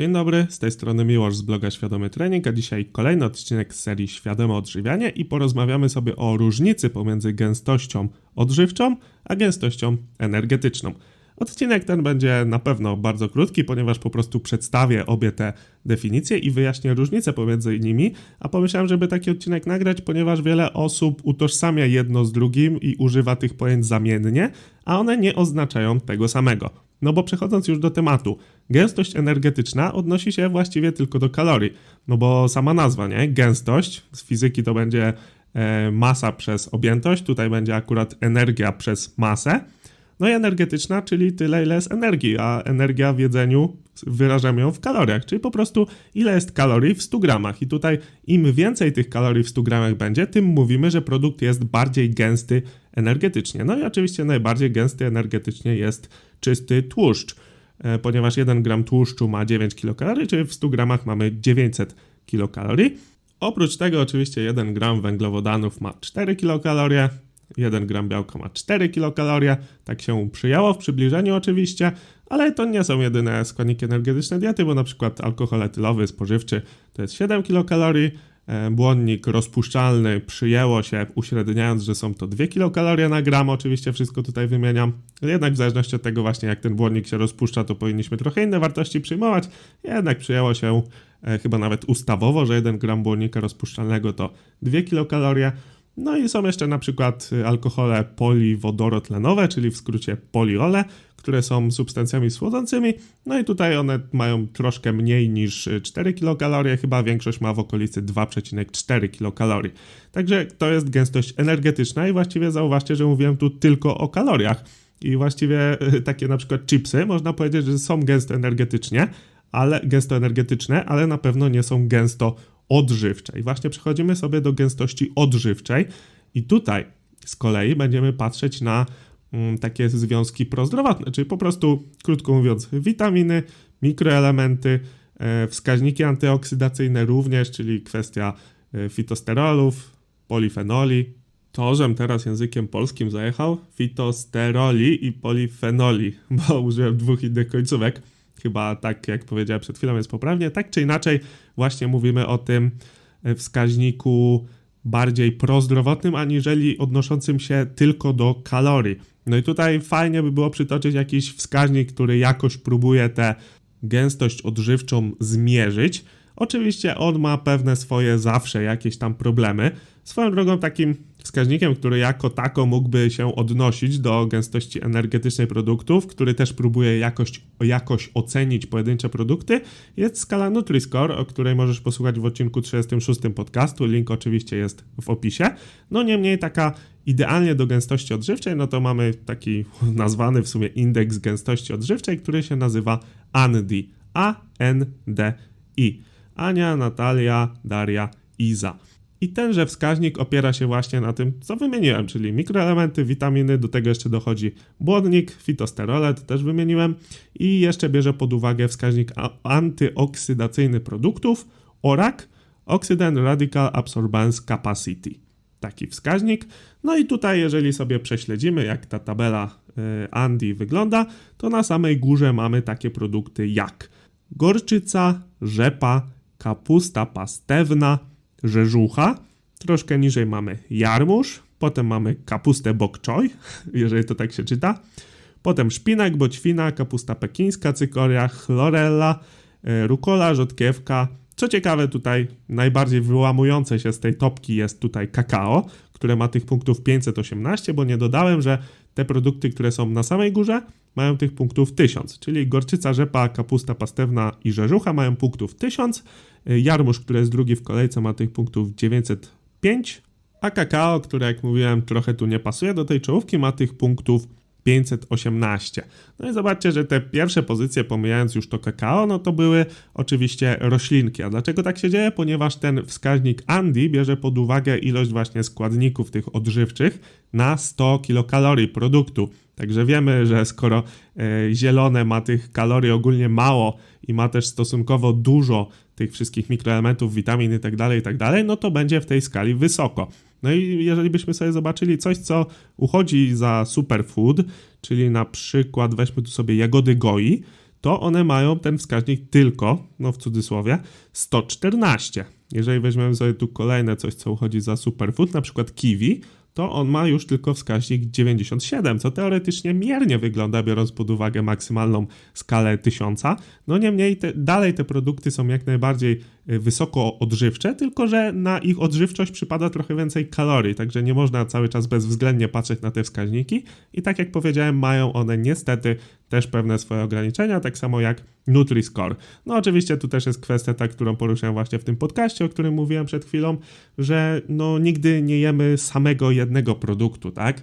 Dzień dobry, z tej strony Miłosz z bloga Świadomy Trening, a dzisiaj kolejny odcinek z serii Świadome Odżywianie i porozmawiamy sobie o różnicy pomiędzy gęstością odżywczą a gęstością energetyczną. Odcinek ten będzie na pewno bardzo krótki, ponieważ po prostu przedstawię obie te definicje i wyjaśnię różnice pomiędzy nimi, a pomyślałem, żeby taki odcinek nagrać, ponieważ wiele osób utożsamia jedno z drugim i używa tych pojęć zamiennie, a one nie oznaczają tego samego. No bo przechodząc już do tematu, gęstość energetyczna odnosi się właściwie tylko do kalorii, no bo sama nazwa, nie? Gęstość z fizyki to będzie e, masa przez objętość, tutaj będzie akurat energia przez masę. No i energetyczna, czyli tyle, ile jest energii, a energia w jedzeniu wyrażamy ją w kaloriach, czyli po prostu ile jest kalorii w 100 gramach. I tutaj im więcej tych kalorii w 100 gramach będzie, tym mówimy, że produkt jest bardziej gęsty energetycznie. No i oczywiście najbardziej gęsty energetycznie jest czysty tłuszcz, e, ponieważ 1 gram tłuszczu ma 9 kilokalorii, czyli w 100 gramach mamy 900 kilokalorii. Oprócz tego oczywiście 1 gram węglowodanów ma 4 kilokalorie, 1 gram białka ma 4 kilokalorie, tak się przyjęło w przybliżeniu oczywiście, ale to nie są jedyne składniki energetyczne diety, bo na przykład alkohol etylowy spożywczy to jest 7 kilokalorii, błonnik rozpuszczalny przyjęło się uśredniając, że są to 2 kilokalorie na gram, oczywiście wszystko tutaj wymieniam, jednak w zależności od tego właśnie jak ten błonnik się rozpuszcza, to powinniśmy trochę inne wartości przyjmować, jednak przyjęło się e, chyba nawet ustawowo, że 1 gram błonnika rozpuszczalnego to 2 kilokalorie, no i są jeszcze na przykład y, alkohole poliwodorotlenowe, czyli w skrócie poliole, które są substancjami słodzącymi. No i tutaj one mają troszkę mniej niż 4 kilokalorie, chyba większość ma w okolicy 2,4 kilokalorii. Także to jest gęstość energetyczna i właściwie zauważcie, że mówiłem tu tylko o kaloriach. I właściwie y, takie na przykład chipsy, można powiedzieć, że są gęsto energetycznie, ale gęsto energetyczne, ale na pewno nie są gęsto odżywczej. Właśnie przechodzimy sobie do gęstości odżywczej i tutaj z kolei będziemy patrzeć na mm, takie związki prozdrowotne, czyli po prostu, krótko mówiąc, witaminy, mikroelementy, e, wskaźniki antyoksydacyjne również, czyli kwestia e, fitosterolów, polifenoli. To, żem teraz językiem polskim zajechał, fitosteroli i polifenoli, bo użyłem dwóch innych końcówek. Chyba tak, jak powiedziałem przed chwilą, jest poprawnie. Tak czy inaczej, właśnie mówimy o tym e, wskaźniku bardziej prozdrowotnym, aniżeli odnoszącym się tylko do kalorii. No i tutaj fajnie by było przytoczyć jakiś wskaźnik, który jakoś próbuje tę gęstość odżywczą zmierzyć. Oczywiście on ma pewne swoje zawsze jakieś tam problemy. Swoją drogą takim wskaźnikiem, który jako tako mógłby się odnosić do gęstości energetycznej produktów, który też próbuje jakoś, jakoś ocenić pojedyncze produkty, jest skala Nutri-Score, o której możesz posłuchać w odcinku 36 podcastu. Link oczywiście jest w opisie. No niemniej taka idealnie do gęstości odżywczej, no to mamy taki nazwany w sumie indeks gęstości odżywczej, który się nazywa ANDI. A-N-D-I. Ania, Natalia, Daria, Iza. I tenże wskaźnik opiera się właśnie na tym, co wymieniłem, czyli mikroelementy, witaminy, do tego jeszcze dochodzi błonnik, fitosterole, to też wymieniłem i jeszcze bierze pod uwagę wskaźnik antyoksydacyjny produktów, ORAC, Oxidant Radical Absorbance Capacity. Taki wskaźnik. No i tutaj, jeżeli sobie prześledzimy, jak ta tabela y, Andy wygląda, to na samej górze mamy takie produkty jak gorczyca, rzepa, kapusta pastewna, rzeżucha, troszkę niżej mamy jarmuż, potem mamy kapustę bok choy, jeżeli to tak się czyta, potem szpinak, boćwina, kapusta pekińska, cykoria, chlorella, e, rukola, rzodkiewka. Co ciekawe, tutaj najbardziej wyłamujące się z tej topki jest tutaj kakao, które ma tych punktów 518, bo nie dodałem, że te produkty, które są na samej górze, mają tych punktów 1000, czyli gorczyca, rzepa, kapusta pastewna i rzeżucha mają punktów 1000, jarmuż, który jest drugi w kolejce, ma tych punktów 905, a kakao, które jak mówiłem trochę tu nie pasuje do tej czołówki, ma tych punktów 518. No i zobaczcie, że te pierwsze pozycje, pomijając już to kakao, no to były oczywiście roślinki. A dlaczego tak się dzieje? Ponieważ ten wskaźnik Andy bierze pod uwagę ilość właśnie składników tych odżywczych na 100 kilokalorii produktu. Także wiemy, że skoro e, zielone ma tych kalorii ogólnie mało i ma też stosunkowo dużo tych wszystkich mikroelementów, witamin i tak dalej, i tak no to będzie w tej skali wysoko. No i jeżeli byśmy sobie zobaczyli coś, co uchodzi za superfood, czyli na przykład weźmy tu sobie jagody goi, to one mają ten wskaźnik tylko, no w cudzysłowie, 114. Jeżeli weźmiemy sobie tu kolejne coś, co uchodzi za superfood, na przykład kiwi, to on ma już tylko wskaźnik 97, co teoretycznie miernie wygląda, biorąc pod uwagę maksymalną skalę 1000. No niemniej te, dalej te produkty są jak najbardziej wysoko odżywcze, tylko że na ich odżywczość przypada trochę więcej kalorii, także nie można cały czas bezwzględnie patrzeć na te wskaźniki i tak jak powiedziałem, mają one niestety też pewne swoje ograniczenia, tak samo jak Nutri-Score. No oczywiście tu też jest kwestia ta, którą poruszałem właśnie w tym podcaście, o którym mówiłem przed chwilą, że no nigdy nie jemy samego jednego produktu, tak?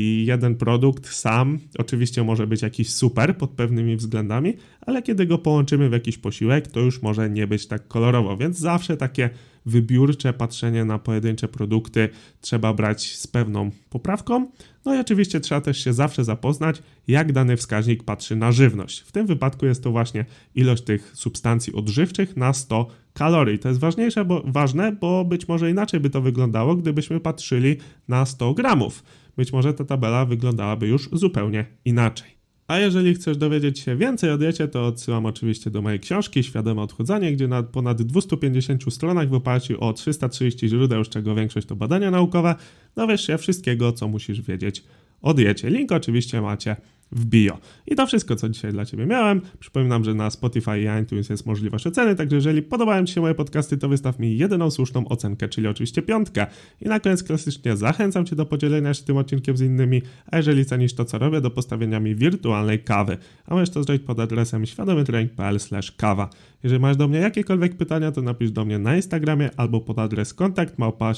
I jeden produkt sam oczywiście może być jakiś super pod pewnymi względami, ale kiedy go połączymy w jakiś posiłek, to już może nie być tak kolorowo, więc zawsze takie wybiórcze patrzenie na pojedyncze produkty trzeba brać z pewną poprawką. No i oczywiście trzeba też się zawsze zapoznać, jak dany wskaźnik patrzy na żywność. W tym wypadku jest to właśnie ilość tych substancji odżywczych na 100 kalorii. To jest ważniejsze, bo, ważne, bo być może inaczej by to wyglądało, gdybyśmy patrzyli na 100 gramów. Być może ta tabela wyglądałaby już zupełnie inaczej. A jeżeli chcesz dowiedzieć się więcej o diecie, to odsyłam oczywiście do mojej książki Świadome Odchudzanie, gdzie na ponad 250 stronach w oparciu o 330 źródeł, z czego większość to badania naukowe, dowiesz się wszystkiego, co musisz wiedzieć o diecie. Link oczywiście macie w bio. I to wszystko, co dzisiaj dla Ciebie miałem. Przypominam, że na Spotify i iTunes jest możliwość oceny, także jeżeli podobają Ci się moje podcasty, to wystaw mi jedyną słuszną ocenkę, czyli oczywiście piątkę. I na koniec klasycznie zachęcam Cię do podzielenia się tym odcinkiem z innymi, a jeżeli cenisz to, co robię, do postawienia mi wirtualnej kawy. A możesz to zrobić pod adresem świadomytrening.pl kawa. Jeżeli masz do mnie jakiekolwiek pytania, to napisz do mnie na Instagramie albo pod adres kontakt małpa.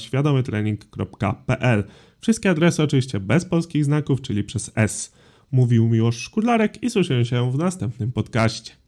Wszystkie adresy oczywiście bez polskich znaków, czyli przez S. Mówił Miłosz Szkudlarek i słyszę się w następnym podcaście.